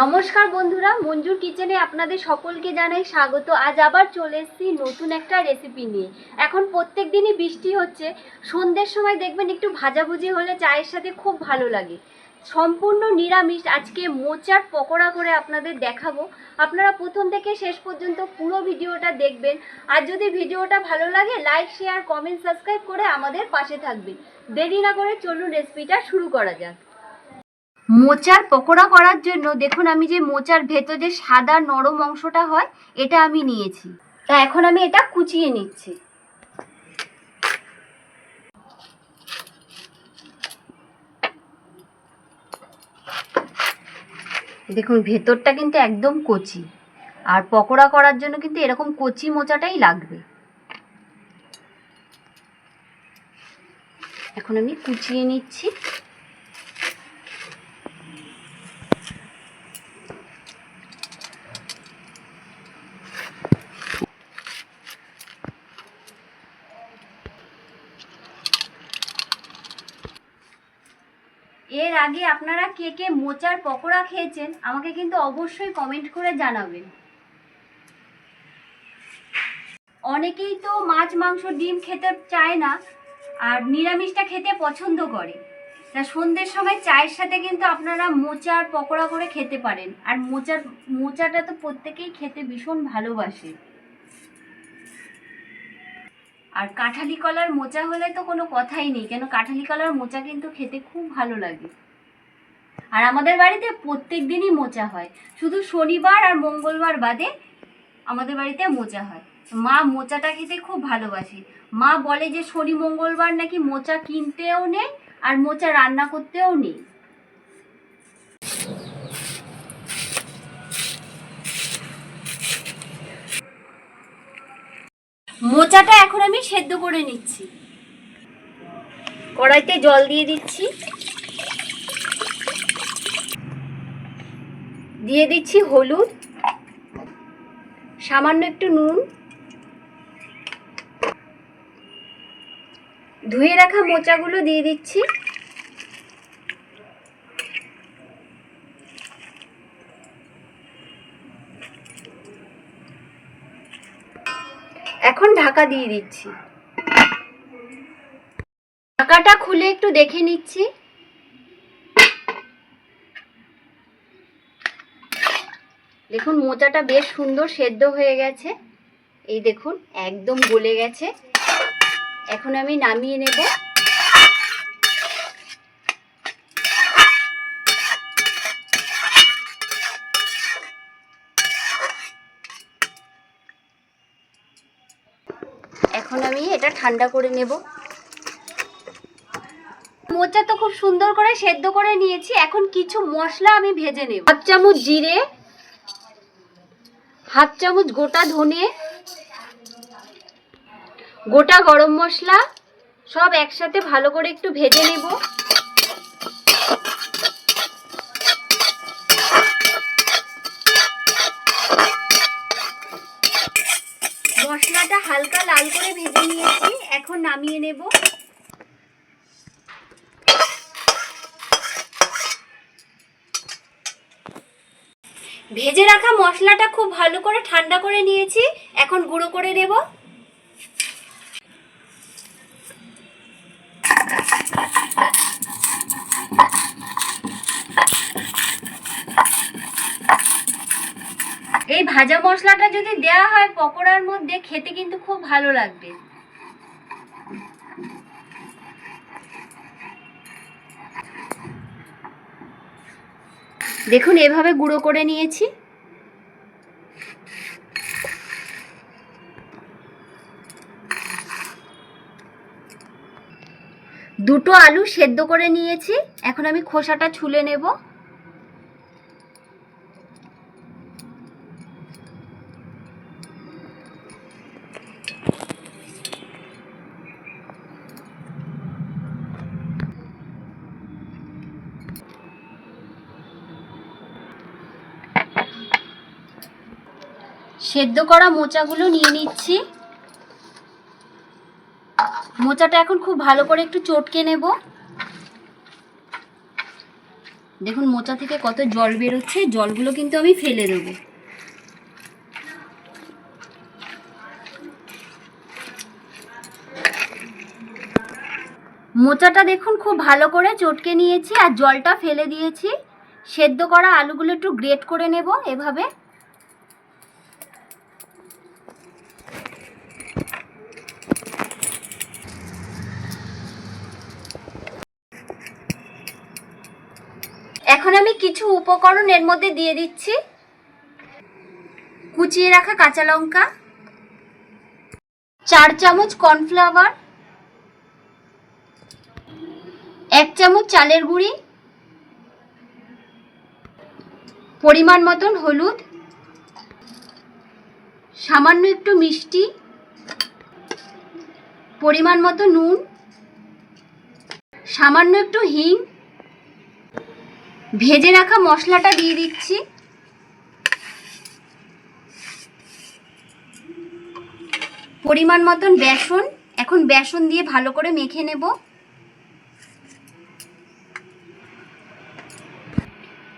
নমস্কার বন্ধুরা মঞ্জুর কিচেনে আপনাদের সকলকে জানাই স্বাগত। আজ আবার চলে এসেছি নতুন একটা রেসিপি নিয়ে। এখন প্রত্যেক দিনই বৃষ্টি হচ্ছে, সন্ধ্যের সময় দেখবেন একটু ভাজাভুজি হলে চায়ের সাথে খুব ভালো লাগে। সম্পূর্ণ নিরামিষ, আজকে মোচার পকোড়া করে আপনাদের দেখাবো। আপনারা প্রথম থেকে শেষ পর্যন্ত পুরো ভিডিওটা দেখবেন। আর যদি ভিডিওটা ভালো লাগে লাইক শেয়ার কমেন্ট সাবস্ক্রাইব করে আমাদের পাশে থাকবেন। দেরি না করে চলুন রেসিপিটা শুরু করা যাক। মোচার পকোড়া করার জন্য, দেখুন আমি যে মোচার ভেতর যে সাদা নরম অংশটা হয়, এটা আমি নিয়েছি। তা এখন আমি এটা কুচিয়ে নিচ্ছি। দেখুন, ভেতরটা কিন্তু একদম কচি। আর পকোড়া করার জন্য কিন্তু এরকম কচি মোচাটাই লাগবে। এখন আমি কুচিয়ে নিচ্ছি এর আগে আপনারা কে কে মোচার পকোড়া খেয়েছেন, আমাকে কিন্তু অবশ্যই কমেন্ট করে জানাবেন। অনেকেই তো মাছ, মাংস, ডিম খেতে চায় না, আর নিরামিষটা খেতে পছন্দ করে। তা সন্ধ্যের সময় চায়ের সাথে কিন্তু আপনারা মোচার পকোড়া করে খেতে পারেন। আর মোচার, মোচাটা তো প্রত্যেকেই খেতে ভীষণ ভালোবাসে। আর কাঁঠালি কলার মোচা হলে তো কোনো কথাই নেই, কেন কাঁঠালি কলার মোচা কিন্তু খেতে খুব ভালো লাগে। আর আমাদের বাড়িতে প্রত্যেক দিনই মোচা হয়। শুধু শনিবার আর মঙ্গলবার বাদে আমাদের বাড়িতে মোচা হয়। মা মোচাটা খেতে খুব ভালোবাসে। মা বলে যে শনি, মঙ্গলবার নাকি মোচা কিনতেও নেই আর মোচা রান্না করতেও নেই। মোচাটা এখন আমি সেদ্ধ করে নিচ্ছি। কড়াইতে জল দিয়ে দিচ্ছি। দিয়ে দিচ্ছি হলুদ, সামান্য একটু নুন, ধুয়ে রাখা মোচাগুলো দিয়ে দিচ্ছি। এখন ঢাকা দিয়ে দিচ্ছি। ঢাকাটা খুলে একটু দেখে নিচ্ছি। দেখুন, মোচাটা বেশ সুন্দর সেদ্ধ হয়ে গেছে। এই দেখুন, একদম গলে গেছে। এখন আমি নামিয়ে নেব। এখন আমি এটা ঠান্ডা করে নেব। মোচা তো খুব সুন্দর করে সেদ্ধ করে নিয়েছি। এখন কিছু মশলা আমি ভেজে নেব। হাফ চামচ জিরে হাফ চামচ গোটা ধনে, গোটা গরম মশলা, সব একসাথে ভালো করে একটু ভেজে নেব। মশলাটা হালকা লাল করে ভেজে নিয়েছি, এখন নামিয়ে নেব। ভেজে রাখা মশলাটা খুব ভালো করে ঠান্ডা করে নিয়েছি। এখন গুঁড়ো করে নেব এই ভাজা মশলাটা যদি দেওয়া হয় পকোড়ার মধ্যে, খেতে কিন্তু খুব ভালো লাগবে। দেখুন, এভাবে গুঁড়ো করে নিয়েছি। দুটো আলু সেদ্ধ করে নিয়েছি। এখন আমি খোসাটা ছুলে নেব। সেদ্ধ করা মোচাগুলো নিয়ে নিচ্ছি। মোচাটা এখন খুব ভালো করে একটু চটকে নেব। দেখুন, মোচা থেকে কত জল বেরোচ্ছে, জলগুলো কিন্তু আমি ফেলে দেবো। মোচাটা দেখুন, খুব ভালো করে চটকে নিয়েছি আর জলটা ফেলে দিয়েছি। সেদ্ধ করা আলুগুলো একটু গ্রেট করে নেব এভাবে। এখন আমি কিছু উপকরণ এর মধ্যে দিয়ে দিচ্ছি। কুচিয়ে রাখা কাঁচা লঙ্কা, চার চামচ কর্নফ্লাওয়ার, এক চামচ চালের গুঁড়ি, পরিমাণ মতন হলুদ, সামান্য একটু মিষ্টি, পরিমাণ মতো নুন, সামান্য একটু হিং ভেজে রাখা মশলাটা দিয়ে দিচ্ছি। পরিমাণ মতন বেসন। এখন বেসন দিয়ে ভালো করে মেখে নেব।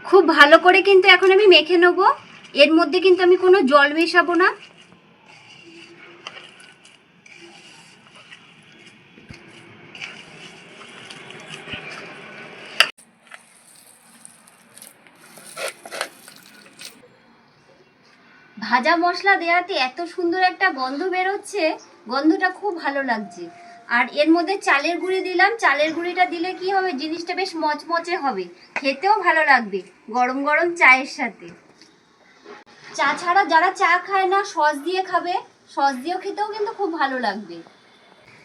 খুব ভালো করে কিন্তু এখন আমি মেখে নেব। এর মধ্যে কিন্তু আমি কোনো জল মেশাবো না। ভাজা মশলা দেওয়াতে এত সুন্দর একটা গন্ধ বেরোচ্ছে, গন্ধটা খুব ভালো লাগছে। আর এর মধ্যে চালের গুঁড়ি দিলাম, চালের গুঁড়িটা দিলে কি হবে, জিনিসটা বেশ মচমচে হবে, খেতেও ভালো লাগবে গরম গরম চায়ের সাথে। চা ছাড়া যারা চা খায় না, সস দিয়ে খাবে, সস দিয়েও খেতেও কিন্তু খুব ভালো লাগবে।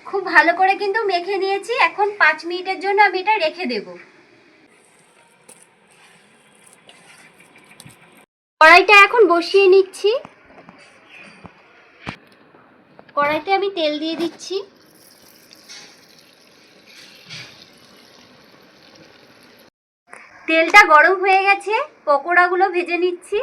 খুব ভালো করে কিন্তু মেখে নিয়েছি, এখন পাঁচ মিনিটের জন্য আমি এটা রেখে দেব। কড়াইটা এখন বসিয়ে নিচ্ছি। কড়াইতে আমি তেল দিয়ে দিচ্ছি। তেলটা গরম হয়ে গেছে, পকোড়াগুলো ভেজে নিচ্ছি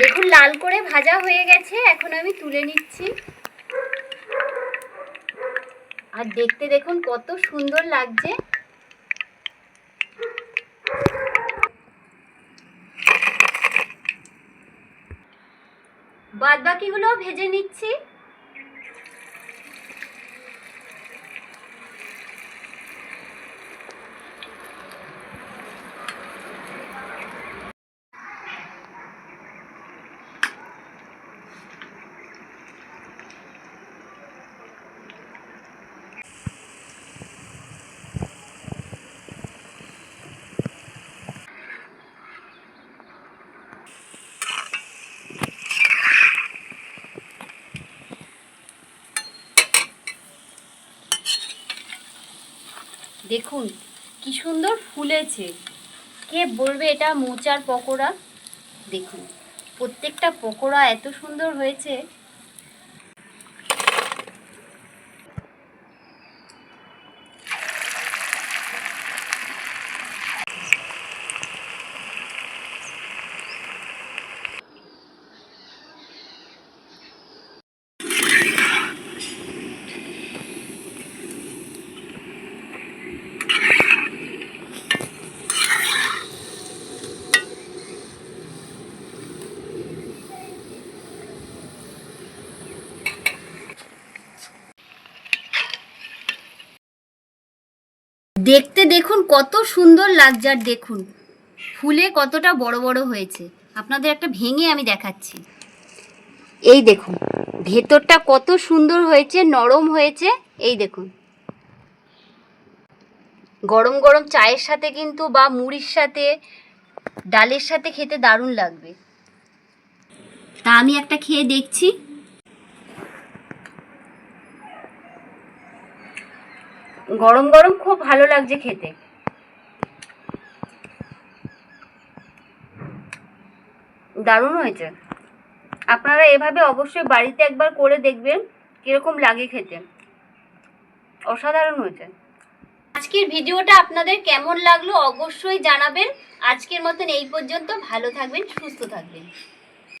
দেখুন লাল করে ভাজা হয়ে গেছে, এখন আমি তুলে নিচ্ছি। আর দেখতে দেখুন কত সুন্দর লাগছে। বাদ বাকিগুলো ভেজে নিচ্ছি। দেখুন, কি সুন্দর ফুলেছে। কে বলবে এটা মোচার পকোড়া? দেখুন, প্রত্যেকটা পকোড়া এত সুন্দর হয়েছে। দেখতে দেখুন, কত সুন্দর লাগছে আর দেখুন। ফুলে কতটা বড় বড় হয়েছে। আপনাদের একটা ভেঙে আমি দেখাচ্ছি। এই দেখুন, ভেতরটা কত সুন্দর হয়েছে, নরম হয়েছে। এই দেখুন। গরম গরম চায়ের সাথে কিন্তু বা মুড়ির সাথে, ডালের সাথে খেতে দারুণ লাগবে। তা আমি একটা খেয়ে দেখছি। গরম গরম খুব ভালো লাগছে খেতে। দারুণ হয়েছে। আপনারা এভাবে অবশ্যই বাড়িতে একবার করে দেখবেন কীরকম লাগে খেতে। অসাধারণ হয়েছে। আজকের ভিডিওটা আপনাদের কেমন লাগল অবশ্যই জানাবেন। আজকের মতন এই পর্যন্ত ভালো থাকবেন, সুস্থ থাকবেন।